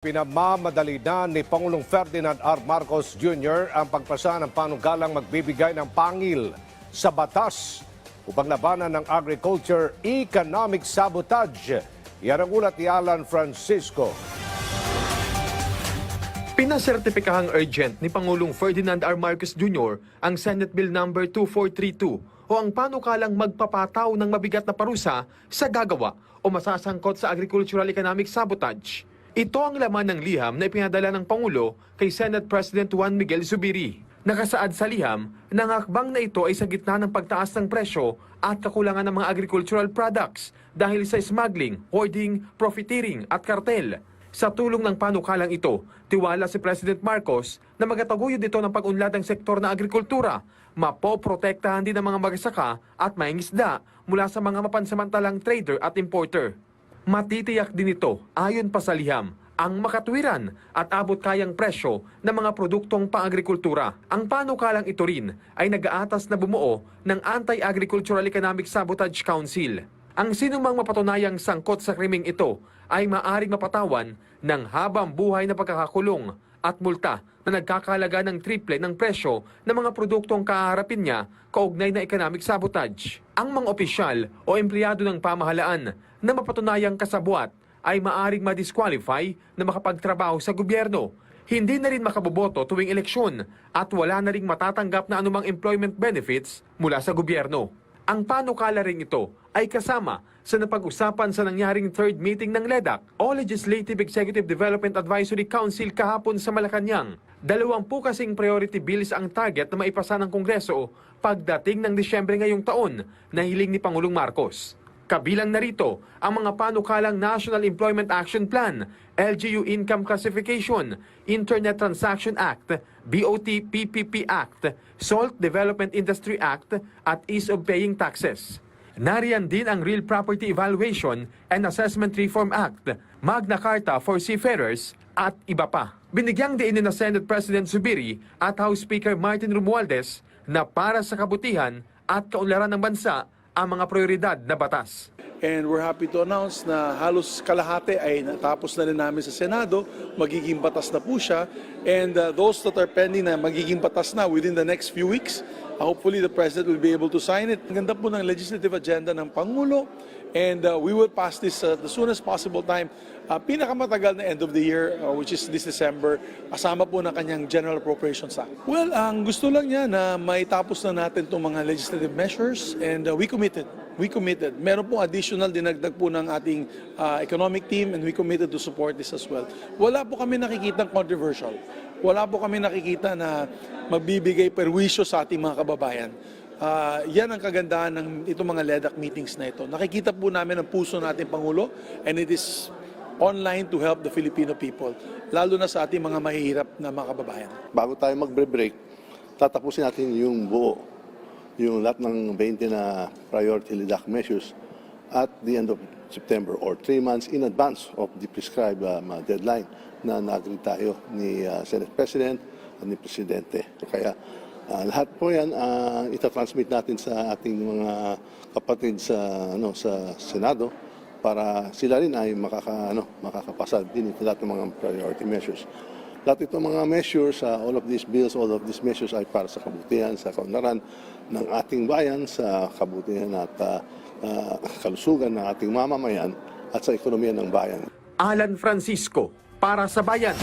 Pinamamadali na ni Pangulong Ferdinand R. Marcos Jr. ang pagpasa ng panugalang magbibigay ng pangil sa batas upang labanan ng agriculture economic sabotage. Yan ang ulat ni Alan Francisco. Pinasertipikahang urgent ni Pangulong Ferdinand R. Marcos Jr. ang Senate Bill No. 2432 o ang panukalang magpapataw ng mabigat na parusa sa gagawa o masasangkot sa agricultural economic sabotage. Ito ang laman ng liham na ipinadala ng Pangulo kay Senate President Juan Miguel Zubiri. Nakasaad sa liham na ang akbang na ito ay sa gitna ng pagtaas ng presyo at kakulangan ng mga agricultural products dahil sa smuggling, hoarding, profiteering at kartel. Sa tulong ng panukalang ito, tiwala si President Marcos na magataguyod ito ng pag-unlad ng sektor na agrikultura, mapoprotektahan din ng mga magsaka at mahingisda mula sa mga mapansamantalang trader at importer. Matitiyak din ito, ayon pa sa liham, ang makatwiran at abot kayang presyo ng mga produktong pang-agrikultura. Ang panukalang ito rin ay nag-aatas na bumuo ng Anti-Agricultural Economic Sabotage Council. Ang sinumang mapatunayang sangkot sa krimeng ito ay maaring mapatawan ng habang buhay na pagkakakulong at multa na nagkakalaga ng triple ng presyo ng mga produktong kaharapin niya kaugnay na economic sabotage. Ang mga opisyal o empleyado ng pamahalaan na mapatunayang kasabwat ay maaring madisqualify na makapagtrabaho sa gobyerno. Hindi na rin makaboboto tuwing eleksyon at wala na rin matatanggap na anumang employment benefits mula sa gobyerno. Ang panukala rin ito ay kasama sa napag-usapan sa nangyaring third meeting ng LEDAC o Legislative Executive Development Advisory Council kahapon sa Malacanang. Dalawampu kasing priority bills ang target na maipasa ng Kongreso pagdating ng Disyembre ngayong taon na hiling ni Pangulong Marcos. Kabilang narito ang mga panukalang National Employment Action Plan, LGU Income Classification, Internet Transaction Act, BOT PPP Act, Salt Development Industry Act at Ease of Paying Taxes. Nariyan din ang Real Property Evaluation and Assessment Reform Act, Magna Carta for Seafarers at iba pa. Binigyang diin ni na Senate President Zubiri at House Speaker Martin Romualdez na para sa kabutihan at kaunlaran ng bansa ang mga prioridad na batas. And we're happy to announce na halos kalahati ay natapos na rin namin sa Senado. Magiging batas na po siya. And uh, those that are pending na magiging batas na within the next few weeks, hopefully the President will be able to sign it. Ganda po ng legislative agenda ng Pangulo. And uh, we will pass this uh, the soonest possible time. Uh, pinakamatagal na end of the year, uh, which is this December, kasama po ng kanyang General Appropriations Act. Well, ang gusto lang niya na may tapos na natin itong mga legislative measures and uh, we committed. We committed. Meron pong additional dinagdag po ng ating uh, economic team and we committed to support this as well. Wala po kami nakikita controversial. Wala po kami nakikita na magbibigay perwisyo sa ating mga kababayan. Ah, yan ang kagandahan ng itong mga LEDAC meetings na ito. Nakikita po namin ang puso nating Pangulo and it is online to help the Filipino people, lalo na sa ating mga mahihirap na mga kababayan. bago tayo magbre-break, tatapusin natin yung buo, yung lahat ng 20 na priority LIDAC measures at the end of September or three months in advance of the prescribed um, uh, deadline na nag tayo ni uh, Senate President at ni Presidente. Kaya uh, lahat po yan uh, itatransmit natin sa ating mga kapatid sa ano sa Senado para sila rin ay makaka, ano, makakapasa din ito lahat ng mga priority measures. Lahat itong mga measures, uh, all of these bills, all of these measures ay para sa kabutihan, sa kaunlaran ng ating bayan, sa kabutihan at uh, uh, kalusugan ng ating mamamayan at sa ekonomiya ng bayan. Alan Francisco para sa bayan.